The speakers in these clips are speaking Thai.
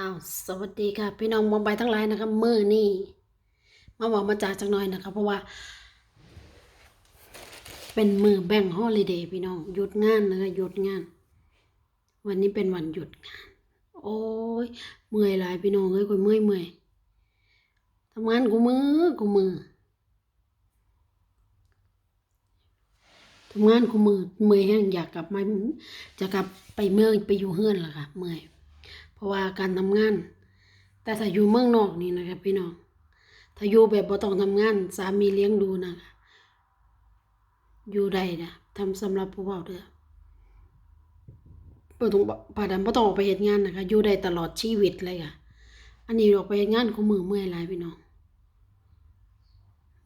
อ้าวสวัสดีค่ะ พี่น้องมองไปทั้งหลายนะครับมือนี่มาบอกมาจากจักหน่อยนะครับเพราะว่า เป็นมือแบ่งฮอลิเดย์พี่น้องหยุดงานนะคะหยุดงาน วันนี้เป็นวันหยุดงาน โอ้ยเมื่อยหลายพี่น้องเอ้ยกูเมื่อยเมื่อยทำงานกูมือกูมือทำงานกูมือเมื่อยแห้งอยากกลับมาจะกลับไปเมืองไปอยู่เฮือนล่ะค่ะเมื่อย เพราะว่าการทำงาน แต่ถ้าอยู่เมืองนอกนี่นะครับพี่น้องถ้าอยู่แบบบ่ต้องทำงาน สามีเลี้ยงดูนะคะอยู่ได้นะทำสำหรับผู้เฒ่าเด้อบ่ต้องผ่าดำบ่ต้องออกไปเฮ็ดงานนะคะอยู่ได้ตลอดชีวิตเลยค่ะ อันนี้ออกไปเฮ็ดงานของมือเมื่อยหลายพี่น้อง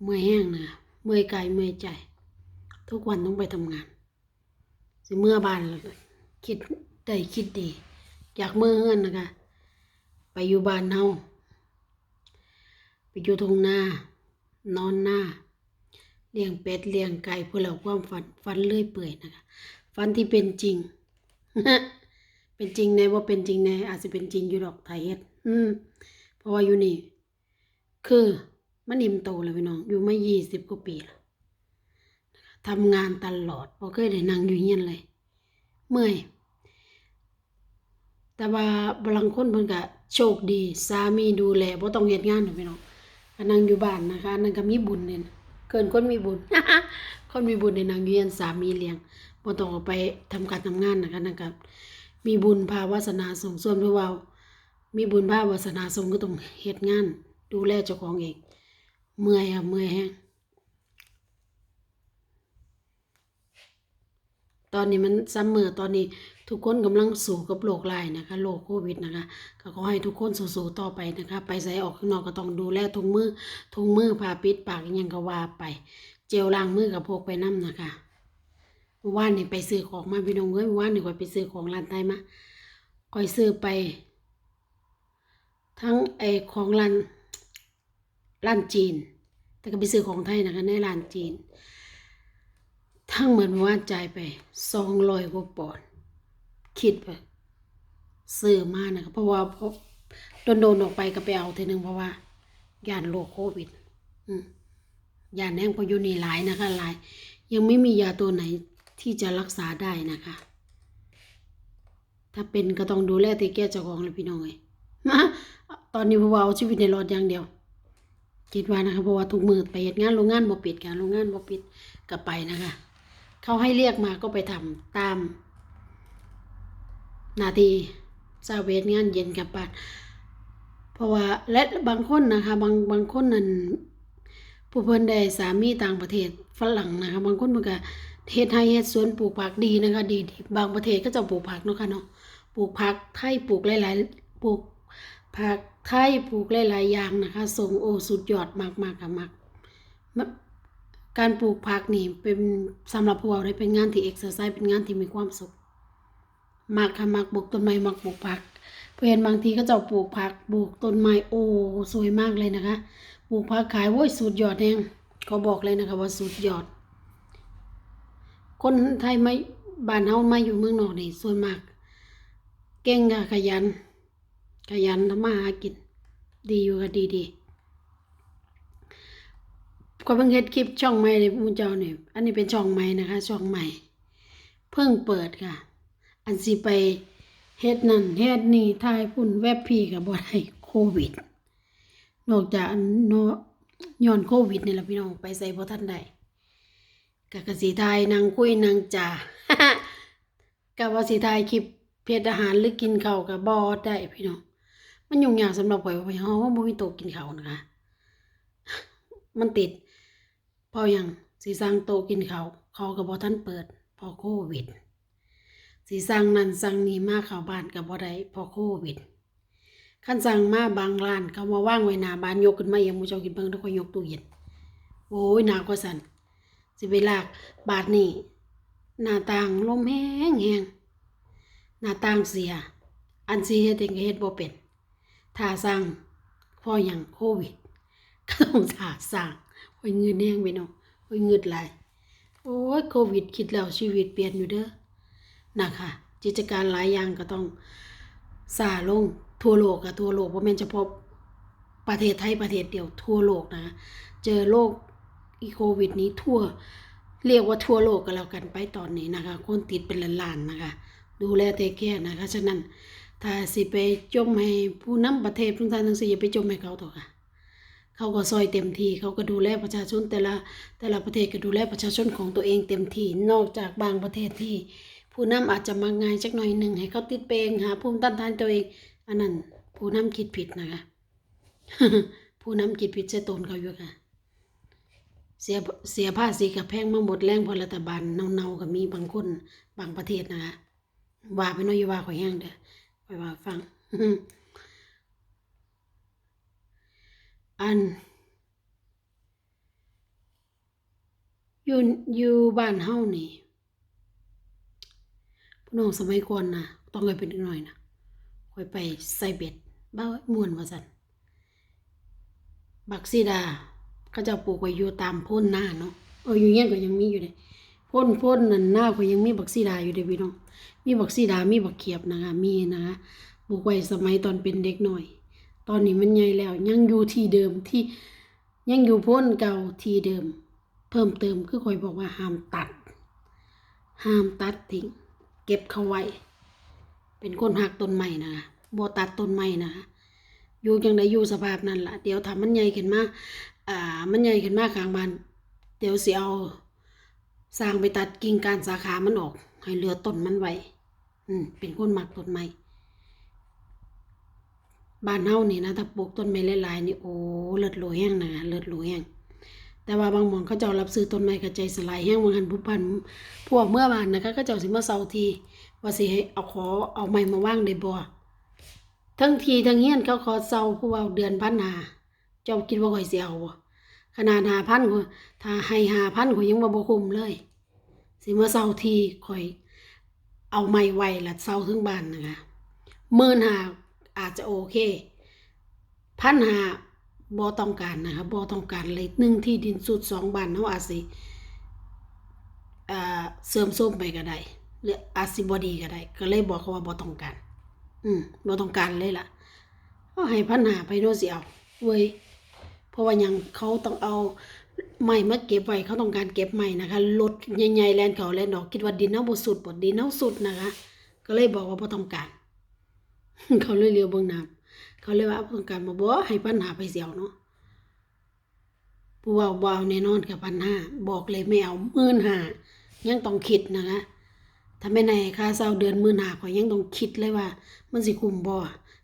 เมื่อยแห้งนะเมื่อยกายเมื่อยใจ ทุกวันต้องไปทำงาน สิเมื่อบานแล้วคิดได้คิดดี อยากเมื่อเฮือนนะคะ ไปอยู่บ้านเฮาไปอยู่ทงนานอนหน้าเลี้ยงเป็ดเลี้ยงไก่เพื่อเราความฝันฝันเลื่อยเปื่อยนะคะฝันที่เป็นจริง เป็นจริงในว่าเป็นจริงในอาจจะเป็นจริงอยู่ดอกไทยเฮ็ดอืมเพราะว่าอยู่นี่ คือมันอิ่มโตแล้วพี่น้อง อยู่มายี่สิบกว่าปีแล้วทำงานตลอดบ่เคยได้นั่งอยู่เฮียนเลย เมื่อย แต่ว่าบางคนเพิ่นก็โชคดีสามีดูแลบ่ต้องเฮ็ดงานหรอกพี่น้องก็นั่งอยู่บ้านนะคะนั่นก็มีบุญเนี่ยเกินคนมีบุญ คนมีบุญในนางอยู่เฮียนสามีเลี้ยงบ่ต้องออกไปทำการทำงานนะคะนั่นก็มีบุญพาวาสนาส่งส่วนเพราะว่ามีบุญพาวาสนาส่งก็ต้องเฮ็ดงาน ดูแลเจ้าของเองเมื่อยอะเมื่อยแฮง ตอนนี้มันซัมเมอร์ตอนนี้ทุกคนกำลังสู้กับโรคร้ายนะคะโรคโควิดนะคะก็ขอให้ทุกคนสู้ๆต่อไปนะคะ ไปใส่ออกข้างนอกก็ต้องดูแลทุกมือทุกมือผ้าปิดปากยังก็ว่าไป เจลล้างมือกับพกไปน้ำนะคะเมื่อวานนี่ไปซื้อของมาพี่น้องเอ้ยเมื่อวานนี่ข่อยไปซื้อของร้านไทยมาข่อยซื้อไป ทั้งไอของร้านร้านจีน แต่ก็ไปซื้อของไทยนะคะในร้านจีน ทั้งเหมือนว่าจ่ายไปสองร้อยกว่าปอนด์คิดไปซื้อมากนะคะเพราะว่าพอโดนๆออกไปก็ไปเอาทีหนึ่งเพราะว่าย่านโรคโควิด อืมยาแห้งพอยู่นี่หลายนะคะหลาย ยังไม่มียาตัวไหนที่จะรักษาได้นะคะ ถ้าเป็นก็ต้องดูแลตีแก้เจ้าของเลยพี่น้องเอ้ยมาตอนนี้พวกเราเอาชีวิตในรอดอย่างเดียวคิดว่านะคะเพราะว่าทุกมือไปเฮ็ดงานโรงงานบ่ปิดการโรงงานบ่ปิดก็ไปนะคะ เขาให้เรียกมาก็ไปทำตาม นาทีซาเวทงานเย็นกลับบ้านเพราะว่าและบางคนนะคะ บางบางคนนั่นผู้เพิ่นได้สามีต่างประเทศฝรั่งนะคะ บางคนเพิ่นก็เฮ็ดให้เฮ็ดสวนปลูกผักดีนะคะดีดีบางประเทศก็จะปลูกผักเนาะค่ะเนาะปลูกผักไทยปลูกหลายๆปลูกผักไทยปลูกหลายๆอย่างนะคะส่งโอสุดยอดมากๆค่ะมาก การปลูกผักนี่เป็นสำหรับพวกเราได้เป็นงานที่เอ็กซ์ไซส์เป็นงานที่มีความสุขมักค่ะมักปลูกต้นไม้มักปลูกผัก เพื่อนบางทีก็จะปลูกผักปลูกต้นไม้โอ้สวยมากเลยนะคะปลูกผักขายโว้ยสุดยอดแฮงเขาบอกเลยนะคะว่าสุดยอด คนไทยไม่บ้านเฮามาอยู่เมืองนอกนี่ส่วนมาก เก่งค่ะขยัน ขยันทำมาหากิน ดีอยู่ค่ะดีดี ก็เพิ่งเฮ็ดคลิปช่องใหม่เลยมูเจ้าเนี่ยอันนี้เป็นช่องใหม่นะคะ ช่องใหม่ เพิ่งเปิดค่ะ อันสิไปเฮ็ดนั่นเฮ็ดนี่ถ่ายพุ่นเว็บพี่กับบ่ได้โควิด นอกจากนย้อนโควิดนี่ละพี่น้องไปใส่บ่ทันได้ก็กสิถ่ายนั่งคุยนั่งจ่าก็ว่าสิถ่ายคลิปเพจอาหารหรือกินข้าวก็บ่ได้พี่น้องมันยุ่งยากสำหรับข่อยเพราะเฮาบ่มีโต๊ะกินข้าวนะคะ มันติด พออย่างสีสร้างโตกินเขาเขาก็บ่ทันเปิด พอโควิดสีสร้างนั่นสังนี่มาเข้าบ้านก็บ่ได้พอโควิดคันสั่งมาบางร้านเขามาว่างไว้หน้าบ้านยกขึ้นมาเองมูเจ้ากินเบิ่งแล้วก็ยกตู้เย็นโอ้ยหนาวกว่าสั่นสิไปลากบาดนี้หน้าต่างลมแห้งแห้งหน้าต่างเสีย อันสิเฮ็ดเองเฮ็ดบ่เป็นถ้าสั่งพออย่างโควิดก็ต้องถ้าสั่ง โอ้ยเงินแห้งไปเนาะโอ้ยเงินหลายโอ้ยโควิดคิดแล้วชีวิตเปลี่ยนอยู่เด้อนะคะกิจการหลายอย่างก็ต้องซาลงทั่วโลกอะทั่วโลกบ่แม่นเฉพาะประเทศไทยประเทศเดียวทั่วโลกนะเจอโรคอีโควิดนี้ทั่วเรียกว่าทั่วโลกก็แล้วกันไปตอนนี้นะคะ คนติดเป็นล้านๆนะคะ ดูแลเทคแคร์นะคะ ฉะนั้นถ้าสิไปจมให้ผู้นำประเทศทุกท่านทั้งสี่อย่าไปจมให้เขาเถอะค่ะ เขาก็ซอยเต็มที่เขาก็ดูแลประชาชนแต่ละแต่ละประเทศก็ดูแลประชาชนของตัวเองเต็มที่นอกจากบางประเทศที่ ผู้นำอาจจะมาง่ายจักหน่อยหนึ่งให้เขาติดเปงหาภูมิต้านทานตัวเอง อันนั้นผู้นำคิดผิดนะคะผู้นำคิดผิดใช่ตนเขาอยู่ค่ะ เสียเสียภาษีกับแพงมาหมดแรงพอรัฐบาลเนาๆก็มีบางคนบางประเทศนะคะว่าไปน้อยอย่าว่าข่อยแห้งเด้อข่อยว่าฟัง อัน อยู่อยู่บ้านเฮานี่พี่น้องสมัยก่อนนะต้องไปเป็นเด็กน้อยนะค่อยไปใส่เบ็ดบ้าม่วนว่าซั่นบักซีดาเขาเจ้าปลูกไว้อยู่ตามพ้นหน้าเนาะเอออยู่เงี้ยก็ยังมีอยู่เลยพ้นพ้นนั่นหน้าก็ยังมีบักซีดาอยู่เด้พี่น้อง มีบักซีดามีบักเขียบนะคะมีนะคะปลูกไว้สมัยตอนเป็นเด็กหน้อย ตอนนี้มันใหญ่แล้ว ยังอยู่ที่เดิมที่ยังอยู่พ้นเก่าที่เดิม เพิ่มเติมคือคอยบอกว่าห้ามตัด ห้ามตัดทิ้งเก็บเขาไว้ เป็นคนหักต้นไม้นะคะบ่ตัดต้นไม้นะคะอยู่จังได้อยู่สภาพนั้นล่ะ เดี๋ยวถ้ามันใหญ่ขึ้นมาอ่า มันใหญ่ขึ้นมาข้างบ้านเดี๋ยวสิเอาสร้างไปตัดกิ่งก้านสาขามันออก ให้เหลือต้นมันไว้ อืม เป็นคนหมักต้นไม้ บ้านเฮานี่นะถ้าปลูกต้นไม้หลายๆนี่โอ้เลิศโหลแห้งนะเลิศโหลแห้งแต่ว่าบางหมองเขาเจ้ารับซื้อต้นไม้กระใจสลายแห้งบางหันผู้พันพวกเมื่อวานนะคะเขาเจ้าสิมาเซาทีว่าสิให้เอาขอเอาไม้มาว่างได้บ่ทั้งทีทั้งเฮียนเขาขอเซาผู้ว่าเดือนพันหาเจ้าคิดว่าข่อยสิเอาบ่ขนาดหาพันก็ถ้าให้หาพันข่อยยังบ่บ่คุ้มเลย สิมาเซาทีข่อย เอาไม้ไว้ละเซาถึงบ้านนะคะหมื่นหา อาจจะโอเคพันหาบ่ต้องการนะคะบ่ต้องการเลยหนึ่งที่ดินสุดสองบ้านเฮาอาจสิเสริมส้มไปก็ได้หรืออาจสิบ่ดีก็ได้ ก็เลยบอกเขาว่าบ่ต้องการ อืมบ่ต้องการเลยล่ะเอาให้พันหาไปโน่นสิเอาเว้ยเพราะว่ายังเขาต้องเอาไม้มาเก็บไว้เขาต้องการเก็บไม้นะคะรถใหญ่ๆแลนเขาแลนดอกคิดว่าดินเฮาบสุดบ่ดินเฮาสุดนะคะ ก็เลยบอกว่าบ่ต้องการ เขาเลยเลียวเบิ่งน้ำเขาเลยว่าต้องการมาบ่ให้ปัญหาไปเสียวเนาะผู้เว่าบ่เอาแน่นอนกับปัญหาบอกเลยไม่เอาหมื่นห้ายังต้องคิดนะคะถ้าไม่ในค่าเช่าเดือนหมื่นห้าข่อยยังต้องคิดเลยว่า มันสิคุ้มบ่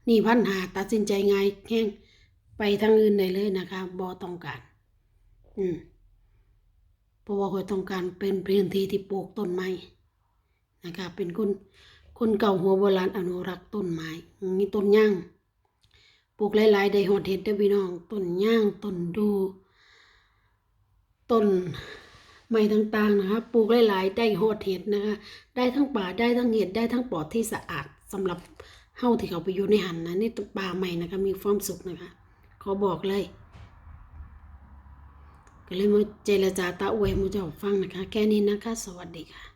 นี่พันหาตัดสินใจง่ายแห้งไปทางอื่นได้เลยนะคะบ่ต้องการ อืมเพราะว่าข่อยต้องการเป็นพื้นที่ที่ปลูกต้นไม้นะคะเป็นคน คนเก่าหัวโบราณอนุรักษ์ต้นไม้มีต้นย่างปลูกหลายๆได้หอดเห็ดเด้พี่น้องต้นย่างต้นดูต้นไม้ต่างๆนะคะปลูกหลายๆได้หอดเห็ดนะคะได้ทั้งป่าได้ทั้งเห็ดได้ทั้งปอดที่สะอาดสำหรับเฮาที่เขาไปอยู่ในหันนะนี่ป่าใหม่นะคะมีความสุขนะคะขอบอกเลยก็เลยมาเจรจาตาอวยมูเจ้าฟังนะคะ แค่นี้นะคะ สวัสดีค่ะ